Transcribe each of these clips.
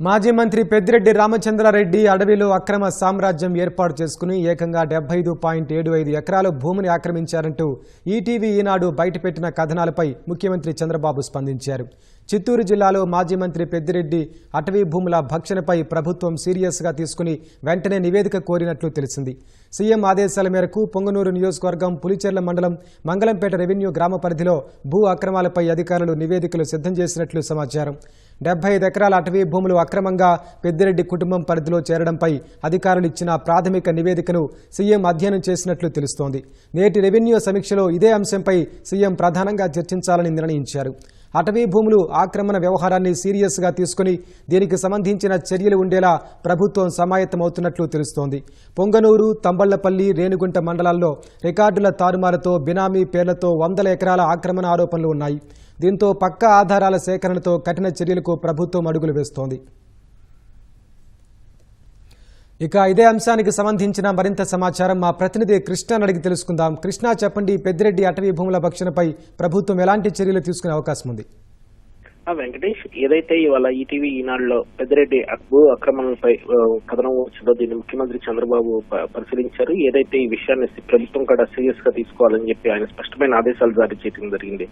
మాజీ మంత్రి పెద్దిరెడ్డి రామచంద్రారెడ్డి అడవిలో అక్రమ సామ్రాజ్యం ఏర్పాటు చేసుకుని ఏకంగా డెబ్బై ఐదు పాయింట్ ఏడు ఐదు ఎకరాల భూమిని ఆక్రమించారంటూ ఈటీవీ ఈనాడు బయటపెట్టిన కథనాలపై ముఖ్యమంత్రి చంద్రబాబు స్పందించారు. చిత్తూరు జిల్లాలో మాజీ మంత్రి పెద్దిరెడ్డి అటవీ భూముల భక్షణపై ప్రభుత్వం సీరియస్గా తీసుకుని వెంటనే నివేదిక కోరినట్లు తెలిసింది. సీఎం ఆదేశాల మేరకు పొంగనూరు నియోజకవర్గం పులిచెర్ల మండలం మంగళంపేట రెవెన్యూ గ్రామ పరిధిలో భూ అక్రమాలపై అధికారులు నివేదికలు సిద్ధం చేసినట్లు సమాచారం. డెబ్బై ఐదు ఎకరాల అటవీ భూములు అక్రమంగా పెద్దిరెడ్డి కుటుంబం పరిధిలో చేరడంపై అధికారులు ఇచ్చిన ప్రాథమిక నివేదికను సీఎం అధ్యయనం చేసినట్లు తెలుస్తోంది. నేటి రెవెన్యూ సమీక్షలో ఇదే అంశంపై సీఎం ప్రధానంగా చర్చించాలని నిర్ణయించారు. అటవీ భూములు ఆక్రమణ వ్యవహారాన్ని సీరియస్గా తీసుకుని దీనికి సంబంధించిన చర్యలు ఉండేలా ప్రభుత్వం సమాయత్తమవుతున్నట్లు తెలుస్తోంది. పొంగనూరు తంబళ్ళపల్లి రేణిగుంట మండలాల్లో రికార్డుల తారుమారుతో బినామీ పేర్లతో వందల ఎకరాల ఆక్రమణ ఆరోపణలు ఉన్నాయి. దీంతో పక్కా ఆధారాల సేకరణతో కఠిన చర్యలకు ప్రభుత్వం అడుగులు వేస్తోంది. ఇక ఇదే అంశానికి సంబంధించిన మరింత సమాచారం మా ప్రతినిధి కృష్ణ అడిగి తెలుసుకుందాం. కృష్ణ చెప్పండి పెద్దిరెడ్డి అటవీ భూముల భక్షణపై ప్రభుత్వం ఎలాంటి చర్యలు తీసుకునే అవకాశం ఉంది? ఆ వెంకటేష్ ఏదైతే ఇవాళ ఈటీవీ ఈనాడులో పెద్దిరెడ్డి భూ అక్రమణలపై కథనం వచ్చిందో దీన్ని ముఖ్యమంత్రి చంద్రబాబు ప- పరిశీలించారు. ఏదైతే ఈ విషయాన్ని ప్రభుత్వం కూడా సీరియస్గా తీసుకోవాలని చెప్పి ఆయన స్పష్టమైన ఆదేశాలు జారీ చేయడం జరిగింది.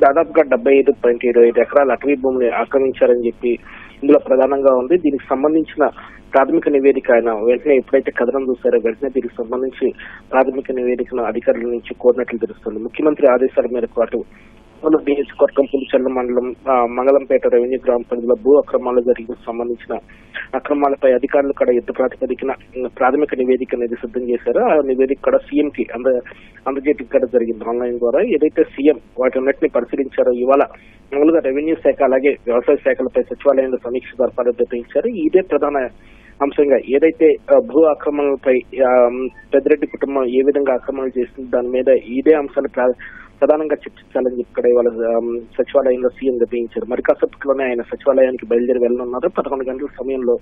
దాదాపుగా డెబ్బై ఐదు పాయింట్ ఏడు ఐదు ఎకరాల అటవీ భూమిని ఆక్రమించారని చెప్పి ఇందులో ప్రధానంగా ఉంది. దీనికి సంబంధించిన ప్రాథమిక నివేదిక ఆయన వెంటనే ఎప్పుడైతే కథనం చూశారో వెంటనే దీనికి సంబంధించి ప్రాథమిక నివేదికను అధికారుల నుంచి కోరినట్లు తెలుస్తుంది. ముఖ్యమంత్రి ఆదేశాల మేరకు అటు బీఎస్ కొరకం పులిచెల్ల మండలం మంగళంపేట రెవెన్యూ గ్రామ పరిధిలో భూ అక్రమాలు జరిగిన సంబంధించిన అక్రమాలపై అధికారులు కూడా యుద్ధ ప్రాతిపదికన ప్రాథమిక నివేదిక అనేది సిద్ధం చేశారు. ఆ నివేదిక కూడా సీఎం కి అంద అందజేయడం కూడా జరిగింది ఆన్లైన్ ద్వారా. ఏదైతే సీఎం వాటన్నిటిని పరిశీలించారో ఇవాళ మామూలుగా రెవెన్యూ శాఖ అలాగే వ్యవసాయ శాఖలపై సచివాలయంలో సమీక్ష జరపాలని నిర్ణయించారు ఇదే ప్రధాన అంశంగా ఏదైతే భూ ఆక్రమణలపై ఆ, పెద్దిరెడ్డి కుటుంబం ఏ విధంగా ఆక్రమణలు చేస్తుంది దాని మీద ఇదే అంశాలు ప్రధానంగా చర్చించాలని ఇక్కడ ఇవాళ సచివాలయంలో సీఎం నిర్ణయించారు. మరి కాసేపట్లోనే ఆయన సచివాలయానికి బయలుదేరి వెళ్ళనున్నారు. పదకొండు గంటల సమయంలో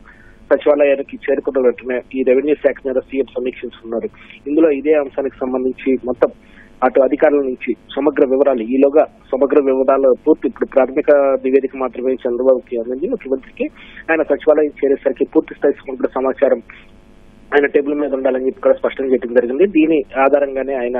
సచివాలయానికి చేరుకున్న వెంటనే ఈ రెవెన్యూ శాఖ మీద సీఎం సమీక్షిస్తున్నారు. ఇందులో ఇదే అంశానికి సంబంధించి మొత్తం అటు అధికారుల నుంచి సమగ్ర వివరాలు ఈలోగా సమగ్ర వివరాలు పూర్తి ఇప్పుడు ప్రాథమిక నివేదిక మాత్రమే చంద్రబాబుకి అందింది. ముఖ్యమంత్రికి ఆయన సచివాలయం చేరేసరికి పూర్తి స్థాయి సమగ్ర సమాచారం ఆయన టేబుల్ మీద ఉండాలని చెప్పి కూడా స్పష్టం చేయడం జరిగింది. దీని ఆధారంగానే ఆయన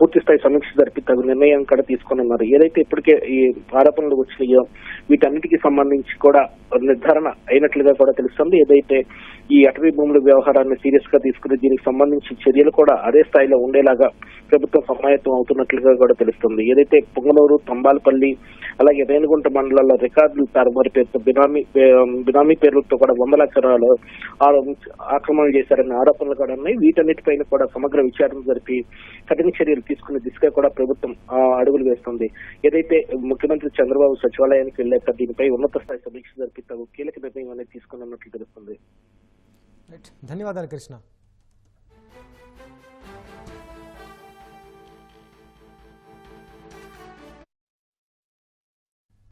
పూర్తి స్థాయి సమీక్ష జరిపి తగు నిర్ణయం కూడా తీసుకున్నారు. ఏదైతే ఇప్పటికే ఈ ఆరోపణలు వచ్చినాయో వీటన్నిటికీ సంబంధించి కూడా నిర్ధారణ అయినట్లుగా కూడా తెలుస్తుంది. ఏదైతే ఈ అటవీ భూముల వ్యవహారాన్ని సీరియస్గా తీసుకుని దీనికి సంబంధించి చర్యలు కూడా అదే స్థాయిలో ఉండేలాగా ప్రభుత్వం సమాయత్తం అవుతున్నట్లుగా కూడా తెలుస్తుంది. ఏదైతే పొంగనూరు తంబాలపల్లి అలాగే రేణుగుంట మండలాల్లో రికార్డులు తారుమారు పేరుతో బినామీ బినామీ పేర్లతో కూడా వందల ఎకరాలు ఆరో- ఆక్రమణ చేశారనే ఆరోపణలు కూడా ఉన్నాయి. వీటన్నిటిపైన కూడా సమగ్ర విచారణ జరిపి కఠిన చర్యలు తీసుకునే దిశగా కూడా ప్రభుత్వం అడుగులు వేస్తుంది. ఏదైతే ముఖ్యమంత్రి చంద్రబాబు సచివాలయానికి వెళ్ళాక దీనిపై ఉన్నత స్థాయి సమీక్ష జరిపి తగు కీలక నిర్ణయం అనేది తీసుకున్నట్లు తెలుస్తుంది. ధన్యవాదాలు కృష్ణ.